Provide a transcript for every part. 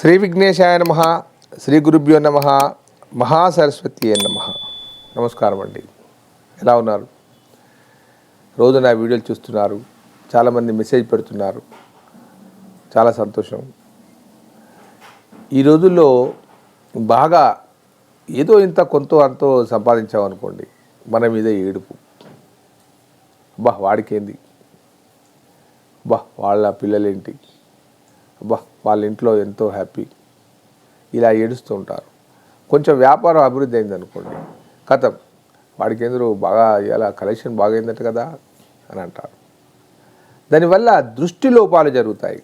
శ్రీ విఘ్నేశాయ నమ శ్రీ గురుభ్యో నమ మహాసరస్వతి నమ. నమస్కారం అండి. ఎలా ఉన్నారు? రోజు నా వీడియోలు చూస్తున్నారు. చాలామంది మెసేజ్ పెడుతున్నారు. చాలా సంతోషం. ఈ రోజుల్లో బాగా ఏదో ఇంత కొంత అంతో సంపాదించామనుకోండి మన మీద ఏడుపు. బా వాడికేంది? బా వాళ్ళ పిల్లలేంటి? బా వాళ్ళ ఇంట్లో ఎంతో హ్యాపీ. ఇలా ఏడుస్తూ ఉంటారు. కొంచెం వ్యాపారం అభివృద్ధి అయింది అనుకోండి. కథం. వాడికి ఎందుకు బాగా ఇలా కలెక్షన్ బాగా అయిందట కదా? అని అంటారు దానివల్ల దృష్టి లోపాలు జరుగుతాయి.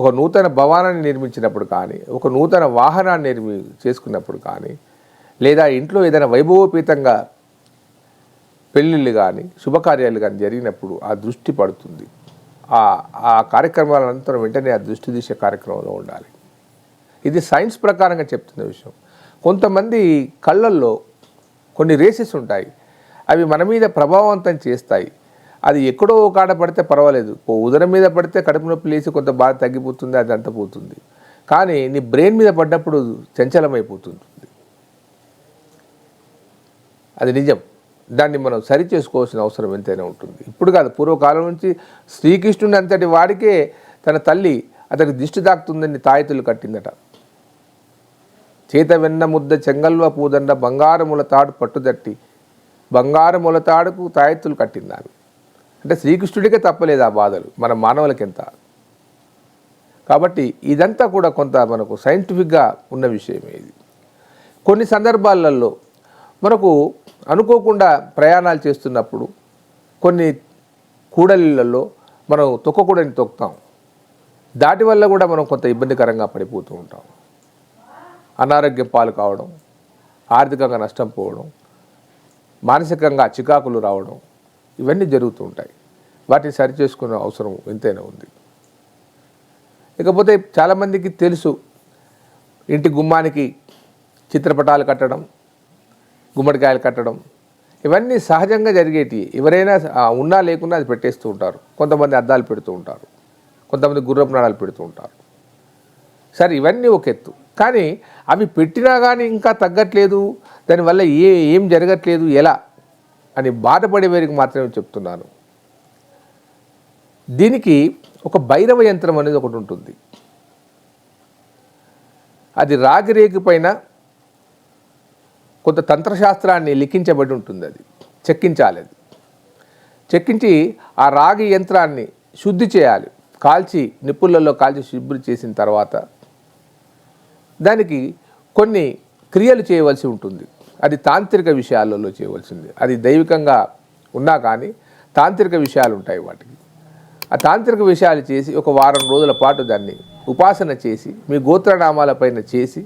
ఒక నూతన భవనాన్ని నిర్మించినప్పుడు కానీ ఒక నూతన వాహనాన్ని నిర్మి చేసుకున్నప్పుడు కానీ లేదా ఇంట్లో ఏదైనా వైభవోపేతంగా పెళ్ళిళ్ళు కానీ శుభకార్యాలు కానీ జరిగినప్పుడు ఆ దృష్టి పడుతుంది. ఆ కార్యక్రమాల అనంతరం వెంటనే ఆ దృష్టి తీసే కార్యక్రమంలో ఉండాలి. ఇది సైన్స్ ప్రకారంగా చెప్తున్న విషయం. కొంతమంది కళ్ళల్లో కొన్ని రేసెస్ ఉంటాయి. అవి మన మీద ప్రభావవంతం చేస్తాయి. అది ఎక్కడో ఒక కాడ పడితే పర్వాలేదు. ఉదరం మీద పడితే కడుపు నొప్పి లేచి కొంత బాధ తగ్గిపోతుంది అది అంత పోతుంది. కానీ నీ బ్రెయిన్ మీద పడ్డప్పుడు చంచలమైపోతుంది. అది నిజం. దాన్ని మనం సరి చేసుకోవాల్సిన అవసరం ఎంతైనా ఉంటుంది. ఇప్పుడు కాదు పూర్వకాలం నుంచి శ్రీకృష్ణుని అంతటి వాడికే తన తల్లి అతనికి దిష్టి తాకుతుందని తాయతులు కట్టిందట. చేత వెన్న ముద్ద చెంగల్వ పూదండ బంగారముల తాడు పట్టుదట్టి బంగారముల తాడుకు తాయెత్తులు కట్టిందాను అంటే శ్రీకృష్ణుడికే తప్పలేదు ఆ బాధలు మన మానవులకెంత. కాబట్టి ఇదంతా కూడా కొంత మనకు సైంటిఫిక్గా ఉన్న విషయమే ఇది. కొన్ని సందర్భాలలో మనకు అనుకోకుండా ప్రయాణాలు చేస్తున్నప్పుడు కొన్ని కూడలిళ్ళల్లో మనం తొక్కకూడని తొక్కుతాం. దాటి వల్ల కూడా మనం కొంత ఇబ్బందికరంగా పడిపోతూ ఉంటాం. అనారోగ్యం పాలు కావడం ఆర్థికంగా నష్టం పోవడం మానసికంగా చికాకులు రావడం ఇవన్నీ జరుగుతూ ఉంటాయి. వాటిని సరిచేసుకునే అవసరం ఎంతైనా ఉంది. ఇకపోతే చాలామందికి తెలుసు ఇంటి గుమ్మానికి చిత్రపటాలు కట్టడం గుమ్మడికాయలు కట్టడం. ఇవన్నీ సహజంగా జరిగేటి ఎవరైనా ఉన్నా లేకున్నా అది పెట్టేస్తూ ఉంటారు. కొంతమంది అద్దాలు పెడుతూ ఉంటారు. కొంతమంది గుర్రపు నాడాలు పెడుతూ ఉంటారు. సరే ఇవన్నీ ఒక ఎత్తు. కానీ అవి పెట్టినా కానీ ఇంకా తగ్గట్లేదు. దానివల్ల ఏ ఏం జరగట్లేదు ఎలా అని బాధపడే వారికి మాత్రమే చెప్తున్నాను. దీనికి ఒక భైరవ యంత్రం అనేది ఒకటి ఉంటుంది. అది రాగిరేకు పైన కొంత తంత్రశాస్త్రాన్ని లిఖించబడి ఉంటుంది అది. చెక్కించాలి అది. చెక్కించి ఆ రాగి యంత్రాన్ని శుద్ధి చేయాలి. కాల్చి నిప్పులలో కాల్చి శుభ్రం చేసిన తర్వాత దానికి కొన్ని క్రియలు చేయవలసి ఉంటుంది. అది తాంత్రిక విషయాలలో చేయవలసింది. అది దైవికంగా ఉన్నా కానీ తాంత్రిక విషయాలు ఉంటాయి వాటికి. ఆ తాంత్రిక విషయాలు చేసి ఒక వారం రోజుల పాటు దాన్ని ఉపాసన చేసి మీ గోత్రనామాలపైన చేసి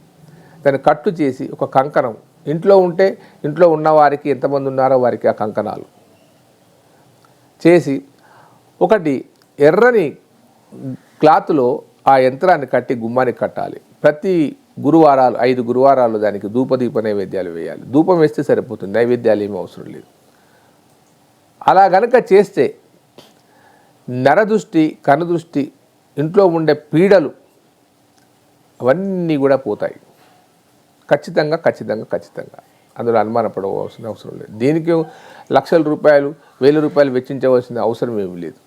దాన్ని కట్టు చేసి ఒక కంకణం ఇంట్లో ఉంటే ఇంట్లో ఉన్నవారికి ఎంతమంది ఉన్నారో వారికి ఆ కంకణాలు. చేసి ఒకటి ఎర్రని క్లాత్లో ఆ యంత్రాన్ని కట్టి గుమ్మానికి కట్టాలి. ప్రతి గురువారాలు ఐదు గురువారాలు దానికి ధూపదీప నైవేద్యాలు వేయాలి. ధూపం వేస్తే సరిపోతుంది. నైవేద్యాలు ఏమీ అవసరం లేదు. అలా గనక చేస్తే నరదృష్టి కనుదృష్టి ఇంట్లో ఉండే పీడలు అవన్నీ కూడా పోతాయి. ఖచ్చితంగా ఖచ్చితంగా ఖచ్చితంగా. అందులో అనుమానపడవలసిన అవసరం లేదు. దీనికి లక్షల రూపాయలు వేల రూపాయలు వెచ్చించవలసిన అవసరం ఏమి లేదు.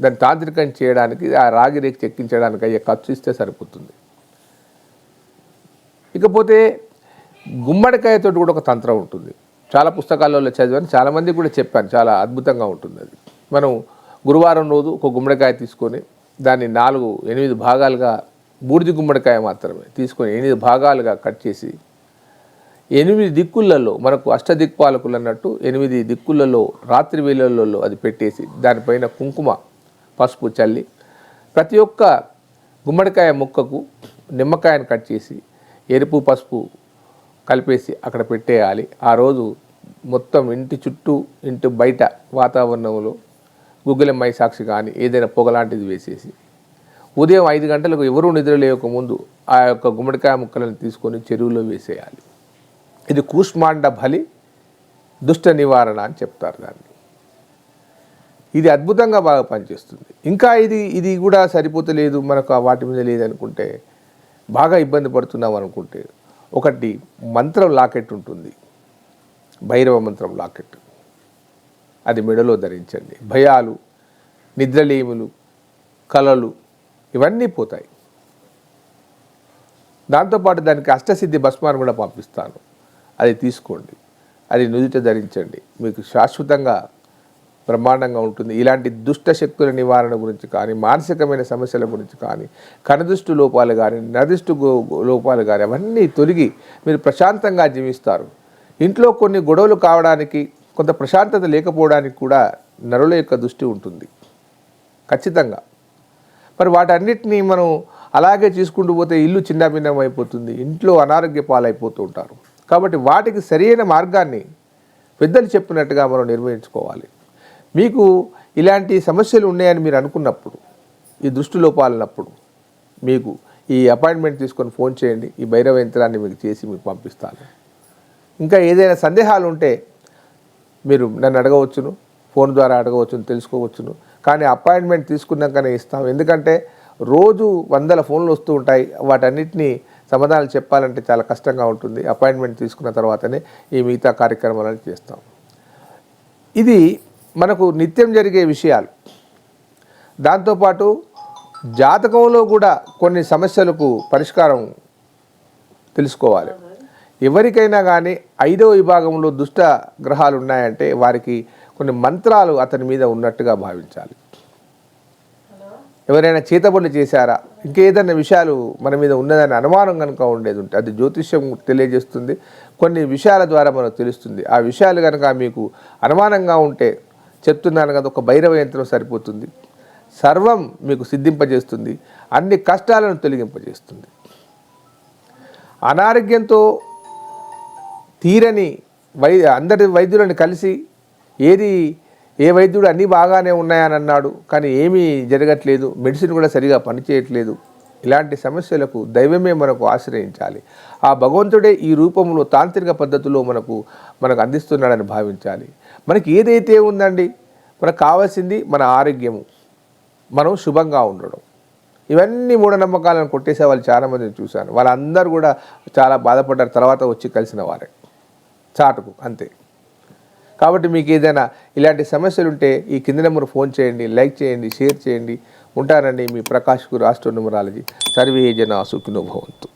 దాన్ని తాంత్రికం చేయడానికి ఆ రాగి రేఖ చెక్కించడానికి అయ్యే ఖర్చు ఇస్తే సరిపోతుంది. ఇకపోతే గుమ్మడికాయతో కూడా ఒక తంత్రం ఉంటుంది. చాలా పుస్తకాలలో చదివాను. చాలామంది కూడా చెప్పాను. చాలా అద్భుతంగా ఉంటుంది అది. మనం గురువారం రోజు ఒక గుమ్మడికాయ తీసుకొని దాన్ని నాలుగు ఎనిమిది భాగాలుగా బూడిది గుమ్మడికాయ మాత్రమే తీసుకొని ఎనిమిది భాగాలుగా కట్ చేసి ఎనిమిది దిక్కులలో మనకు అష్టదిక్పాలకులు అన్నట్టు ఎనిమిది దిక్కులలో రాత్రి వేళలలో అది పెట్టేసి దానిపైన కుంకుమ పసుపు చల్లి ప్రతి ఒక్క గుమ్మడికాయ ముక్కకు నిమ్మకాయను కట్ చేసి ఎరుపు పసుపు కలిపేసి అక్కడ పెట్టేయాలి. ఆ రోజు మొత్తం ఇంటి చుట్టూ ఇంటి బయట వాతావరణంలో గుగ్గిలమ్మాయి సాక్షి కానీ ఏదైనా పొగలాంటిది వేసేసి ఉదయం ఐదు గంటలకు ఎవరూ నిద్ర లేకముందు ఆ యొక్క గుమ్మడికాయ ముక్కలను తీసుకొని చెరువులో వేసేయాలి. ఇది కూష్మాండ బలి దుష్ట నివారణ అని చెప్తారు దాన్ని. ఇది అద్భుతంగా బాగా పనిచేస్తుంది. ఇంకా ఇది ఇది కూడా సరిపోతలేదు మనకు ఆ వాటి మీద లేదనుకుంటే బాగా ఇబ్బంది పడుతున్నాం అనుకుంటే ఒకటి మంత్రం లాకెట్ ఉంటుంది. భైరవ మంత్రం లాకెట్. అది మెడలో ధరించండి. భయాలు నిద్రలేములు కలలు ఇవన్నీ పోతాయి. దాంతోపాటు దానికి అష్టసిద్ధి భస్మాన్ని కూడా పంపిస్తాను. అది తీసుకోండి. అది నుదుట ధరించండి. మీకు శాశ్వతంగా బ్రహ్మాండంగా ఉంటుంది. ఇలాంటి దుష్ట శక్తుల నివారణ గురించి కానీ మానసికమైన సమస్యల గురించి కానీ కనుదృష్టి లోపాలు కానీ నదృష్టి లోపాలు కానీ అవన్నీ తొలగి మీరు ప్రశాంతంగా జీవిస్తారు. ఇంట్లో కొన్ని గొడవలు కావడానికి కొంత ప్రశాంతత లేకపోవడానికి కూడా నరుల యొక్క దృష్టి ఉంటుంది. ఖచ్చితంగా. మరి వాటన్నిటినీ మనం అలాగే తీసుకుంటూ పోతే ఇల్లు చిన్నభిన్నం అయిపోతుంది. ఇంట్లో అనారోగ్య పాలైపోతూ ఉంటారు. కాబట్టి వాటికి సరైన మార్గాన్ని పెద్దలు చెప్పినట్టుగా మనం నిర్వహించుకోవాలి. మీకు ఇలాంటి సమస్యలు ఉన్నాయని మీరు అనుకున్నప్పుడు ఈ దృష్టి లోపాలన్నప్పుడు మీకు ఈ అపాయింట్మెంట్ తీసుకొని ఫోన్ చేయండి ఈ భైరవ యంత్రాన్ని మీకు చేసి మీకు పంపిస్తాను. ఇంకా ఏదైనా సందేహాలు ఉంటే మీరు నన్ను అడగవచ్చును ఫోన్ ద్వారా అడగవచ్చును తెలుసుకోవచ్చును. కానీ అపాయింట్మెంట్ తీసుకున్నాకనే ఇస్తాం. ఎందుకంటే రోజు వందల ఫోన్లు వస్తూ ఉంటాయి వాటన్నిటినీ సమాధానాలు చెప్పాలంటే చాలా కష్టంగా ఉంటుంది. అపాయింట్మెంట్ తీసుకున్న తర్వాతనే ఈ మిగతా కార్యక్రమాలను చేస్తాం. ఇది మనకు నిత్యం జరిగే విషయాలు. దాంతోపాటు జాతకంలో కూడా కొన్ని సమస్యలకు పరిష్కారం తెలుసుకోవాలి. ఎవరికైనా కానీ ఐదవ విభాగంలో దుష్ట గ్రహాలు ఉన్నాయంటే వారికి కొన్ని మంత్రాలు అతని మీద ఉన్నట్టుగా భావించాలి. ఎవరైనా చేతబడులు చేశారా? ఇంకేదైనా విషయాలు మన మీద ఉన్నదని అనుమానం కనుక ఉండేది ఉంటే అది జ్యోతిష్యం తెలియజేస్తుంది. కొన్ని విషయాల ద్వారా మనకు తెలుస్తుంది. ఆ విషయాలు కనుక మీకు అనుమానంగా ఉంటే చెప్తున్నాను కదా ఒక భైరవ యంత్రం సరిపోతుంది. సర్వం మీకు సిద్ధింపజేస్తుంది. అన్ని కష్టాలను తొలగింపజేస్తుంది. అనారోగ్యంతో తీరని వై అందరి వైద్యులను కలిసి ఏది ఏ వైద్యుడు అన్నీ బాగానే ఉన్నాయని అన్నాడు కానీ ఏమీ జరగట్లేదు మెడిసిన్ కూడా సరిగా పనిచేయట్లేదు. ఇలాంటి సమస్యలకు దైవమే మనకు ఆశ్రయించాలి. ఆ భగవంతుడే ఈ రూపంలో తాంత్రిక పద్ధతిలో మనకు మనకు అందిస్తున్నాడని భావించాలి. మనకి ఏదైతే ఉందండి మనకు కావాల్సింది మన ఆరోగ్యము మనం శుభంగా ఉండడం. ఇవన్నీ మూఢనమ్మకాలను కొట్టేసే వాళ్ళు చాలామందిని చూశాను. వాళ్ళందరూ కూడా చాలా బాధపడ్డారు తర్వాత వచ్చి కలిసిన వారే. చాటుకు అంతే. కాబట్టి మీకు ఏదైనా ఇలాంటి సమస్యలు ఉంటే ఈ కింది నెంబర్ ఫోన్ చేయండి లైక్ చేయండి షేర్ చేయండి. ఉంటారండి మీ ప్రకాష్కు రాష్ట్ర న్యూమరాలజీ సర్వే జన సుఖినో భవంతు.